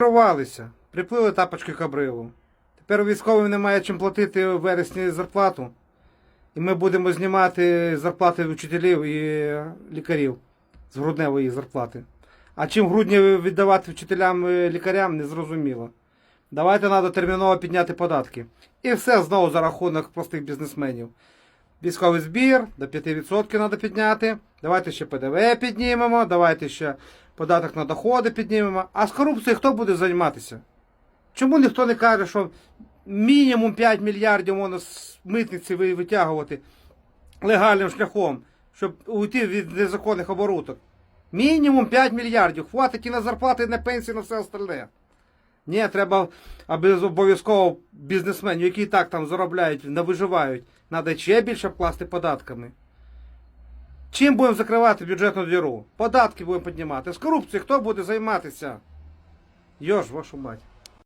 Рвалися, приплили тапочки кабрилу. Тепер військовим немає чим платити в вересні зарплату. І ми будемо знімати зарплати вчителів і лікарів з грудневої зарплати. А чим грудні віддавати вчителям і лікарям, не зрозуміло. Давайте треба терміново підняти податки. І все знову за рахунок простих бізнесменів. Військовий збір до 5% треба підняти. Давайте ще ПДВ піднімемо, давайте ще податок на доходи піднімемо. А з корупцією хто буде займатися? Чому ніхто не каже, що мінімум 5 мільярдів можна з митниці витягувати легальним шляхом, щоб уйти від незаконних оборудок? Мінімум 5 мільярдів. Хватить і на зарплати, і на пенсії, і на все остальне. Ні, треба, аби обов'язково бізнесменів, які і так там заробляють, не виживають, треба ще більше вкласти податками. Чим будемо закривати бюджетну діру? Податки будемо піднімати. З корупцією хто буде займатися? Йож, вашу мать.